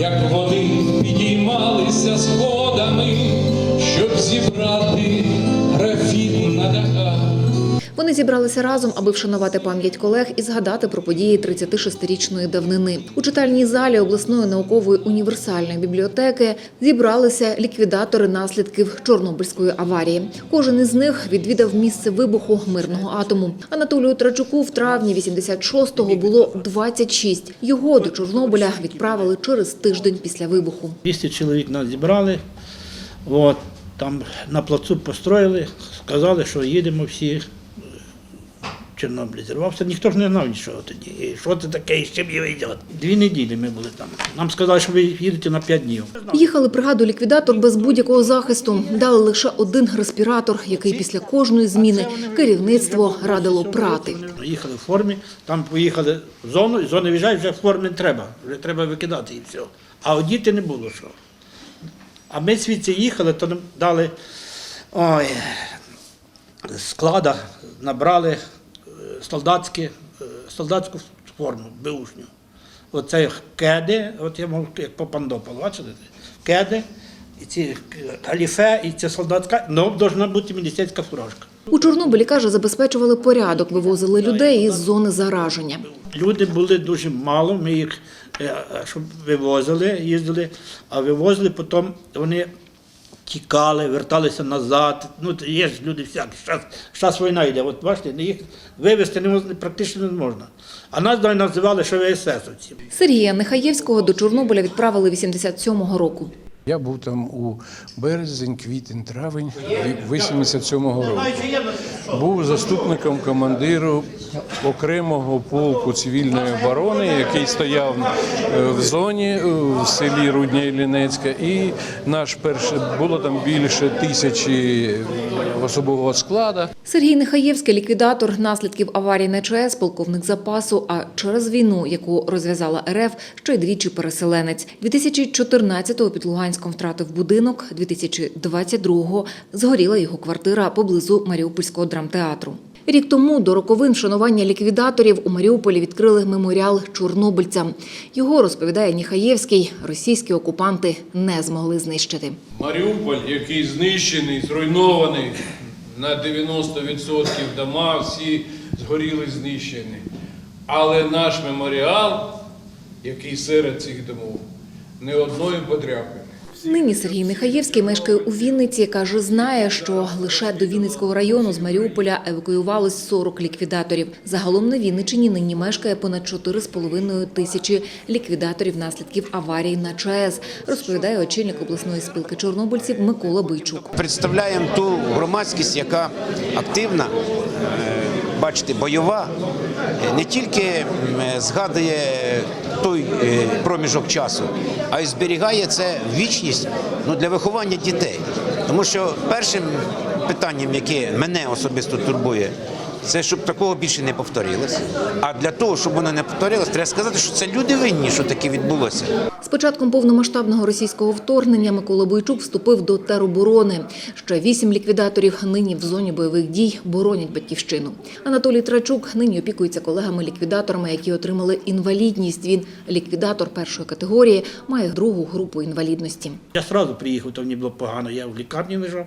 Як води підіймалися сходами, Вони зібралися разом, аби вшанувати пам'ять колег і згадати про події 36-річної давнини. У читальній залі обласної наукової універсальної бібліотеки зібралися ліквідатори наслідків Чорнобильської аварії. Кожен із них відвідав місце вибуху мирного атому. Анатолію Трачуку в травні 86-го було 26. Його до Чорнобиля відправили через тиждень після вибуху. 200 чоловік нас зібрали, от, там на плацу построїли, сказали, що їдемо всі. Чорнобиль зірвався, ніхто ж не знав нічого тоді. І що це таке, і з чим його йде. Дві неділі ми були там. Нам сказали, що ви їдете на 5 днів. Їхали бригаду ліквідатор без будь-якого захисту. Дали лише один респіратор, який після кожної зміни керівництво радило прати. Їхали в формі, там поїхали в зону, і зони виїжджають, вже форми не треба, вже треба викидати і все. А одіти не було що. А ми звідси їхали, то нам дали ой, склада, набрали солдатські, е, солдатську форму, беушню. Оце кеди, от я можу як по пандопалу, бачите? Кеди, і ці галіфе, і ця солдатська, ну, повинна бути міністерська фуражка. У Чорнобилі каже, забезпечували порядок, вивозили людей із зони зараження. Люди були дуже мало, ми їх е, щоб вивозили, їздили, а вивозили, потім вони тікали, верталися назад. Ну, є ж люди всякі, зараз, зараз війна йде, от бачите, їх вивезти не, можна, практично не можна. А нас навіть називали, що ви есесовці. Сергія Нехаєвського до Чорнобиля відправили 87-го року. Я був там у березень, квітень, травень 87-го року. Був заступником командиру окремого полку цивільної оборони, який стояв е, в зоні е, в селі Рудня Іллінецька. І наш перший було там більше тисячі особового складу. Сергій Нехаєвський – ліквідатор наслідків аварії на ЧАЕС, полковник запасу, а через війну, яку розв'язала РФ, ще й двічі переселенець. 2014-го під Луганськом втратив будинок, 2022-го згоріла його квартира поблизу Маріупольського драмтеатру. Рік тому до роковин вшанування ліквідаторів у Маріуполі відкрили меморіал чорнобильцям. Його, розповідає Ніхаєвський, російські окупанти не змогли знищити. Маріуполь, який знищений, зруйнований на 90% дома, всі згоріли знищені. Але наш меморіал, який серед цих домов, не одної подряпини. Нині Сергій Нехаєвський мешкає у Вінниці. Каже, знає, що лише до Вінницького району з Маріуполя евакуювалось 40 ліквідаторів. Загалом на Вінниччині нині мешкає понад 4,5 тисячі ліквідаторів наслідків аварії на ЧАЕС, розповідає очільник обласної спілки чорнобильців Микола Бойчук. Представляємо ту громадськість, яка активна, е, бачите, бойова, е, не тільки згадує той е, проміжок часу, а й зберігає це вічність ну, для виховання дітей. Тому що першим питанням, яке мене особисто турбує, це щоб такого більше не повторилось. А для того, щоб воно не повторилось, треба сказати, що це люди винні, що таке відбулося. З початком повномасштабного російського вторгнення Микола Бойчук вступив до тероборони. Ще вісім ліквідаторів нині в зоні бойових дій боронять батьківщину. Анатолій Трачук нині опікується колегами-ліквідаторами, які отримали інвалідність. Він ліквідатор першої категорії, має другу групу інвалідності. Я одразу приїхав, то мені було погано, я в лікарні лежав.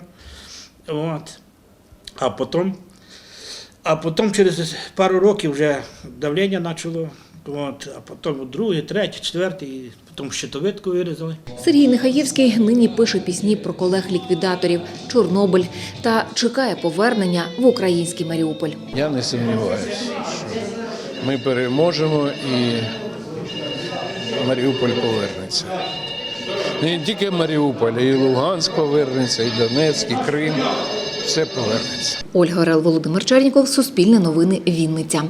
От. А потім, а потім через пару років вже давлення почало. От. А потім другий, третій, четвертий, потім щитовидку вирізали. Сергій Нехаєвський нині пише пісні про колег-ліквідаторів Чорнобиль та чекає повернення в український Маріуполь. Я не сумніваюся, що ми переможемо і Маріуполь повернеться. Не тільки Маріуполь, і Луганськ повернеться, і Донецьк, і Крим. Все повернеться. Ольга Орел, Володимир Черніков, Суспільне новини, Вінниця.